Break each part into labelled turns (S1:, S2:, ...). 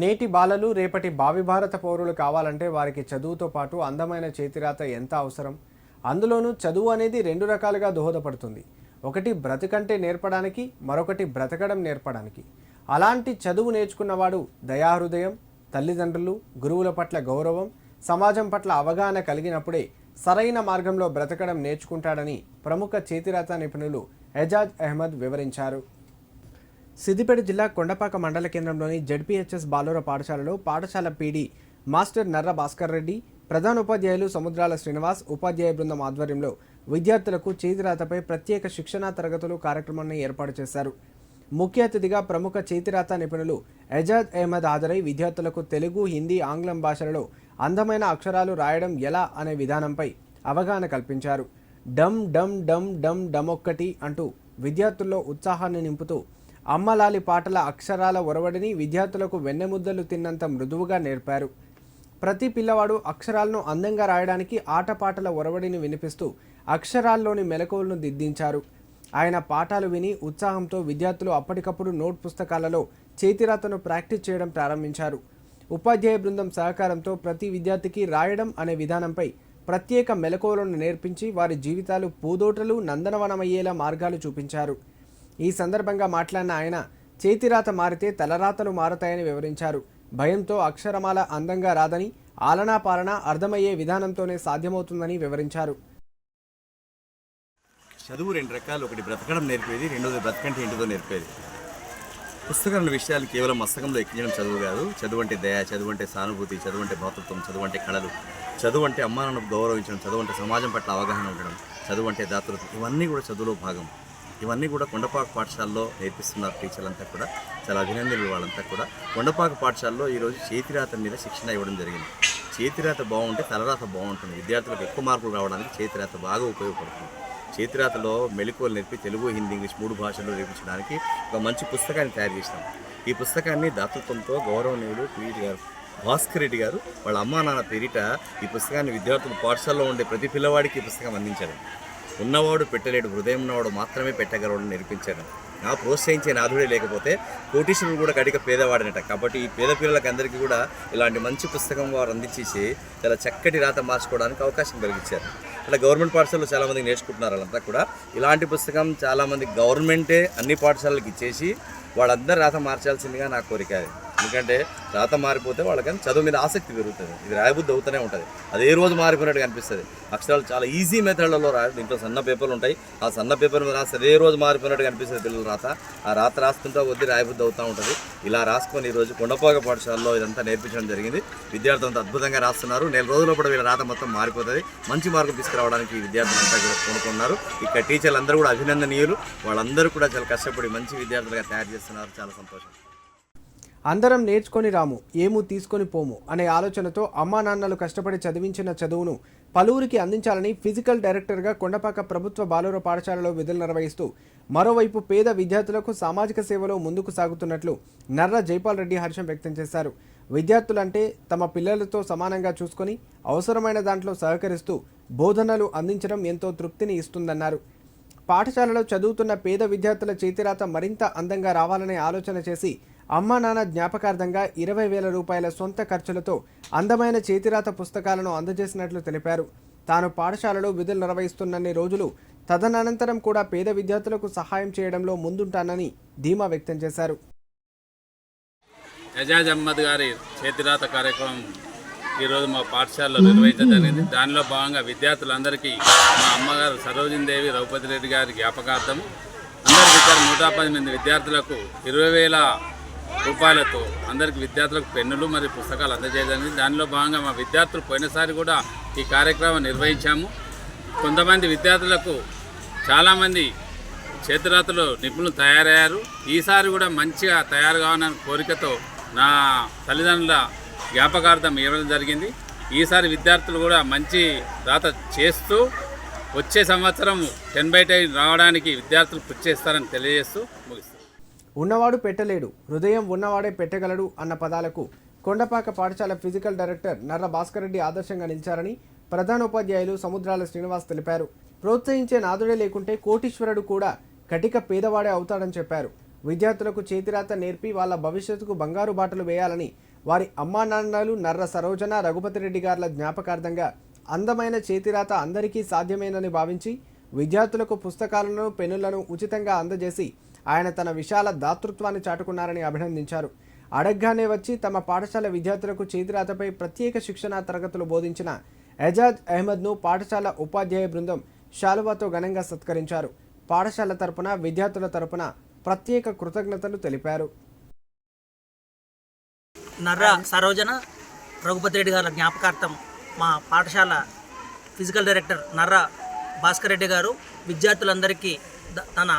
S1: నేటి బాలలు రేపటి భావి భారత పౌరులు కావాలంటే వారికి చదువుతో పాటు అందమైన చేతిరాత ఎంత అవసరం? అందులోనూ చదువు అనేది రెండు రకాలుగా దోహదపడుతుంది. ఒకటి బ్రతకంటే నేర్పడానికి మరొకటి బ్రతకడం నేర్పడానికి. అలాంటి చదువు నేర్చుకున్నవాడు దయాహృదయం తల్లిదండ్రులు గురువుల పట్ల గౌరవం సమాజం పట్ల అవగాహన కలిగినప్పుడే సరైన మార్గంలో బ్రతకడం నేర్చుకుంటాడని ప్రముఖ చేతిరాత నిపుణులు ఎజాజ్ అహ్మద్ వివరించారు. సిద్దిపేట జిల్లా కొండపాక మండల కేంద్రంలోని జడ్పీహెచ్ఎస్ బాలుర పాఠశాలలో పాఠశాల పీడీ మాస్టర్ నర్ర భాస్కర్ రెడ్డి ప్రధాన ఉపాధ్యాయులు సముద్రాల శ్రీనివాస్ ఉపాధ్యాయ బృందం ఆధ్వర్యంలో విద్యార్థులకు చేతిరాతపై ప్రత్యేక శిక్షణా తరగతులు కార్యక్రమాన్ని ఏర్పాటు చేశారు. ముఖ్య అతిథిగా ప్రముఖ చేతిరాత నిపుణులు ఎజాద్ అహ్మద్ హాజరై విద్యార్థులకు తెలుగు హిందీ ఆంగ్లం భాషలలో అందమైన అక్షరాలు రాయడం ఎలా అనే విధానంపై అవగాహన కల్పించారు. డమ్ డమ్ డమ్ డమ్ ఒక్కటి అంటూ విద్యార్థుల్లో ఉత్సాహాన్ని నింపుతూ అమ్మలాలి పాటల అక్షరాల ఒరవడిని విద్యార్థులకు వెన్నెముద్దలు తిన్నంత మృదువుగా నేర్పారు. ప్రతి పిల్లవాడు అక్షరాలను అందంగా రాయడానికి ఆటపాటల ఒరవడిని వినిపిస్తూ అక్షరాల్లోని మెలకువలను దిద్దించారు. ఆయన పాఠాలు విని ఉత్సాహంతో విద్యార్థులు అప్పటికప్పుడు నోట్ పుస్తకాలలో చేతిరాతను ప్రాక్టీస్ చేయడం ప్రారంభించారు. ఉపాధ్యాయ బృందం సహకారంతో ప్రతి విద్యార్థికి రాయడం అనే విధానంపై ప్రత్యేక మెలకువలను నేర్పించి వారి జీవితాలు పూదోటలు నందనవనమయ్యేలా మార్గాలు చూపించారు. ఈ సందర్భంగా మాట్లాడిన ఆయన చేతిరాత మారితే తలరాతలు మారతాయని వివరించారు. భయంతో అక్షరమాల అందంగా రాదని ఆలనా పాలన అర్థమయ్యే విధానంతోనే సాధ్యమవుతుందని వివరించారు.
S2: చదువు రెండు రకాలు. ఒకటి బ్రతకడం నేర్పేది రెండోది బ్రతకంటే ఏంటిదో నేర్పేది. పుస్తకాల విషయాలు కేవలం మస్తకంలో ఎక్కించడం చదువు కాదు. చదువు అంటే దయ చదువు అంటే సానుభూతి చదువు అంటే భాతృత్వం చదువు అంటే కళలు. చదువు అంటే అమ్మానను గౌరవించడం చదువు అంటే సమాజం పట్ల అవగాహన ఉండడం చదువు అంటే దాతృత్వం. ఇవన్నీ కూడా చదువులో భాగం. ఇవన్నీ కూడా కొండపాక పాఠశాలలో నేర్పిస్తున్నారు టీచర్లంతా కూడా. చాలా అభినందనలు వాళ్ళంతా కూడా. కొండపాక పాఠశాలలో ఈరోజు చేతిరాత మీద శిక్షణ ఇవ్వడం జరిగింది. చేతిరాత బాగుంటే తలరాత బాగుంటుంది. విద్యార్థులకు ఎక్కువ మార్కులు రావడానికి చేతిరాత బాగా ఉపయోగపడుతుంది. చేతిరాతలో మెలకువలు నేర్పి తెలుగు హిందీ ఇంగ్లీష్ మూడు భాషల్లో నేర్పించడానికి ఒక మంచి పుస్తకాన్ని తయారు చేసినాం ఈ పుస్తకాన్ని దాతృత్వంతో గౌరవనీయులు పీడి గారు భాస్కర్ రెడ్డి గారు వాళ్ళ అమ్మా నాన్న పేరిట ఈ పుస్తకాన్ని విద్యార్థులు పాఠశాలలో ఉండే ప్రతి పిల్లవాడికి ఈ పుస్తకం అందించారు. ఉన్నవాడు పెట్టలేడు హృదయం ఉన్నవాడు మాత్రమే పెట్టగలవాడు నేర్పించాడు ఆ ప్రోత్సహించే నాథుడే లేకపోతే కోటీశ్వరుడు కూడా కడిక పేదవాడనట. కాబట్టి ఈ పేద పిల్లలకు అందరికీ కూడా ఇలాంటి మంచి పుస్తకం వారు అందించేసి చాలా చక్కటి రాత మార్చుకోవడానికి అవకాశం కలిగించారు. అలా గవర్నమెంట్ పాఠశాలలో చాలామంది నేర్చుకుంటున్నారు వాళ్ళంతా కూడా. ఇలాంటి పుస్తకం చాలామంది గవర్నమెంటే అన్ని పాఠశాలలకు ఇచ్చేసి వాళ్ళందరూ రాత మార్చాల్సిందిగా నా కోరిక అది. ఎందుకంటే రాత మారిపోతే వాళ్ళకని చదువు మీద ఆసక్తి పెరుగుతుంది. ఇది రాయబుద్ధి అవుతూనే ఉంటుంది. అది ఏ రోజు మారిపోయినట్టు కనిపిస్తుంది అక్షరాలు చాలా ఈజీ మెథడ్లలో రా దీంట్లో సన్న పేపర్లు ఉంటాయి. ఆ సన్న పేపర్ మీద రాస్తే ఏ రోజు మారిపోయినట్టు కనిపిస్తుంది పిల్లల రాత. ఆ రాత రాస్తుంటే కొద్ది రాయబుద్ధి అవుతూ ఉంటుంది. ఇలా రాసుకొని ఈరోజు కొండపాక పాఠశాలలో ఇదంతా నేర్పించడం జరిగింది. విద్యార్థులు అద్భుతంగా రాస్తున్నారు. నెల రోజుల్లో కూడా వీళ్ళ రాత మొత్తం మారిపోతుంది. మంచి మార్కులు తీసుకురావడానికి విద్యార్థులు విద్యార్థులంతా కూడా కొనుక్కున్నారు ఇక్కడ టీచర్లు అందరూ కూడా అభినందనీయులు. వాళ్ళందరూ కూడా చాలా కష్టపడి మంచి విద్యార్థులుగా తయారు చేస్తున్నారు. చాలా సంతోషం.
S1: అందరం నేర్చుకొని రాము ఏము తీసుకొని పోము అనే ఆలోచనతో అమ్మా నాన్నలు కష్టపడి చదివించిన చదువును పలువురికి అందించాలని ఫిజికల్ డైరెక్టర్గా కొండపాక ప్రభుత్వ బాలుర పాఠశాలలో విధులు నిర్వహిస్తూ మరోవైపు పేద విద్యార్థులకు సామాజిక సేవలో ముందుకు సాగుతున్నట్లు నర్ర జైపాల్ రెడ్డి హర్షం వ్యక్తం చేశారు. విద్యార్థులంటే తమ పిల్లలతో సమానంగా చూసుకొని అవసరమైన దాంట్లో సహకరిస్తూ బోధనలు అందించడం ఎంతో తృప్తిని ఇస్తుందన్నారు. పాఠశాలలో చదువుతున్న పేద విద్యార్థుల చేతిరాత మరింత అందంగా రావాలనే ఆలోచన చేసి అమ్మా నాన్న జ్ఞాపకార్థంగా ఇరవై వేల రూపాయల సొంత ఖర్చులతో అందమైన చేతిరాత పుస్తకాలను అందజేసినట్లు తెలిపారు. తాను పాఠశాలలో విధులు నిర్వహిస్తున్నన్ని రోజులు తదనంతరం కూడా పేద విద్యార్థులకు సహాయం చేయడంలో ముందుంటానని ధీమా వ్యక్తం చేశారు.
S3: ఎజాజ్ అహ్మద్ గారి చేతిరాత కార్యక్రమం ఈరోజు మా పాఠశాలలో నిర్వహించడం జరిగింది. దానిలో భాగంగా విద్యార్థులందరికీ మా అమ్మగారు సరోజిని దేవి రఘుపతి రెడ్డి గారి జ్ఞాపకార్థం అందరి విద్యార్థులు నూట పది మంది విద్యార్థులకు ఇరవై వేల రూపాయలతో అందరికి విద్యార్థులకు పెన్నులు మరియు పుస్తకాలు అందజేయడం దానిలో భాగంగా మా విద్యార్థులు పోయినసారి కూడా ఈ కార్యక్రమం నిర్వహించాము. కొంతమంది విద్యార్థులకు చాలామంది చేతిరాతలో నిపుణులు తయారయ్యారు. ఈసారి కూడా మంచిగా తయారు కావాలనే కోరికతో నా తల్లిదండ్రుల జ్ఞాపకార్థం ఇవ్వడం జరిగింది. ఈసారి విద్యార్థులు కూడా మంచి రాత చేస్తూ వచ్చే సంవత్సరం టెన్ బై టెన్ రావడానికి విద్యార్థులు కృషి చేస్తారని తెలియజేస్తూ ముగిస్తాను
S1: ఉన్నవాడు పెట్టలేడు. హృదయం ఉన్నవాడే పెట్టగలడు అన్న పదాలకు కొండపాక పాఠశాల ఫిజికల్ డైరెక్టర్ నర్ర భాస్కర్ రెడ్డి ఆదర్శంగా నిలిచారని ప్రధానోపాధ్యాయులు సముద్రాల శ్రీనివాస్ తెలిపారు. ప్రోత్సహించే నాదుడే లేకుంటే కోటీశ్వరుడు కూడా కటిక పేదవాడే అవుతాడని చెప్పారు. విద్యార్థులకు చేతిరాత నేర్పి వాళ్ళ భవిష్యత్తుకు బంగారు బాటలు వేయాలని వారి అమ్మా నాన్నలు నర్ర సరోజన రఘుపతి రెడ్డి గారుల జ్ఞాపకార్థంగా అందమైన చేతిరాత అందరికీ సాధ్యమేనని భావించి విద్యార్థులకు పుస్తకాలను పెన్నులను ఉచితంగా అందజేసి ఆయన తన విశాల దాతృత్వాన్ని చాటుకున్నారని అభినందించారు. అడగ్గానే వచ్చి తమ పాఠశాల విద్యార్థులకు చేతిరాతపై ప్రత్యేక శిక్షణా తరగతులు బోధించిన ఎజాజ్ అహ్మద్ను పాఠశాల ఉపాధ్యాయ బృందం శాలువాతో ఘనంగా సత్కరించారు. పాఠశాల తరపున విద్యార్థుల తరపున ప్రత్యేక కృతజ్ఞతలు తెలిపారు.
S4: నర్ర సరోజన రఘుపతి రెడ్డి గారి జ్ఞాపకార్థం మా పాఠశాల ఫిజికల్ డైరెక్టర్ నర్ర భాస్కర్ రెడ్డి గారు విద్యార్థులందరికీ తన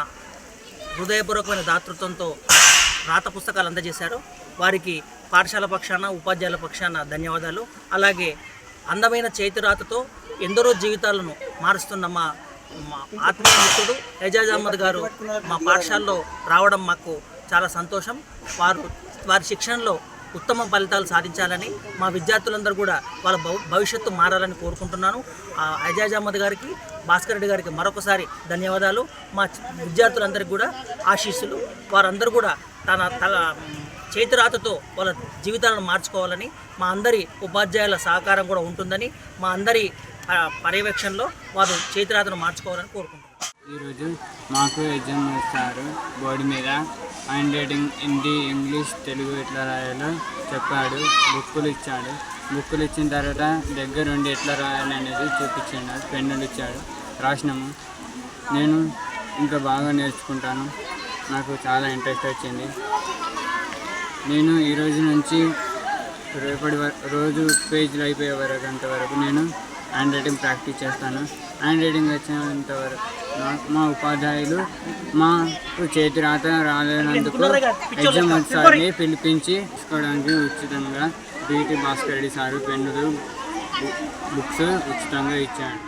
S4: హృదయపూర్వకమైన దాతృత్వంతో రాత పుస్తకాలు అందజేశారు. వారికి పాఠశాల పక్షాన ఉపాధ్యాయుల పక్షాన ధన్యవాదాలు. అలాగే అందమైన చేతిరాతతో ఎందరో జీవితాలను మారుస్తున్న మా ఆత్మీయ మిత్రుడు ఎజాజ్ అహ్మద్ గారు మా పాఠశాలలో రావడం మాకు చాలా సంతోషం. వారు వారి శిక్షణలో ఉత్తమ ఫలితాలు సాధించాలని మా విద్యార్థులందరూ కూడా వాళ్ళ భవి భవిష్యత్తు మారాలని కోరుకుంటున్నాను. ఆ అహ్మద్ గారికి భాస్కర్ రెడ్డి గారికి మరొకసారి ధన్యవాదాలు. మా విద్యార్థులందరికీ కూడా ఆశీస్సులు. వారందరూ కూడా తన తల చేతిరాతతో వాళ్ళ జీవితాలను మార్చుకోవాలని మా అందరి ఉపాధ్యాయుల సహకారం కూడా ఉంటుందని మా అందరి పర్యవేక్షణలో వారు చేతిరాతను మార్చుకోవాలని కోరుకుంటున్నాను.
S5: ఈరోజు మాకు ఎగ్జామ్ వేస్తారు బోర్డు మీద handwriting Hindi English Telugu ఎట్లా రాయాలో చెప్పాడు. బుక్కులు ఇచ్చాడు. బుక్కులు ఇచ్చిన తర్వాత దగ్గరుండి ఎట్లా రాయాలి అనేది చూపించాడు. పెన్నులు ఇచ్చాడు. రాసినాము. నేను ఇంకా బాగా నేర్చుకుంటాను. నాకు చాలా ఇంట్రెస్ట్ వచ్చింది. నేను ఈరోజు నుంచి రేపటి వరకు రోజు పేజీలు అయిపోయే వరకు అంతవరకు నేను హ్యాండ్ రైటింగ్ ప్రాక్టీస్ చేస్తాను. హ్యాండ్ రైటింగ్ వచ్చేంత వరకు మా ఉపాధ్యాయులు మాకు చేతి రాత రాలేనందుకు ఎగ్జామ్ సార్ని పిలిపించి తీసుకోవడానికి ఉచితంగా బీటీ భాస్కర్ రెడ్డి సారు పెన్నులు బుక్స్ ఉచితంగా ఇచ్చాడు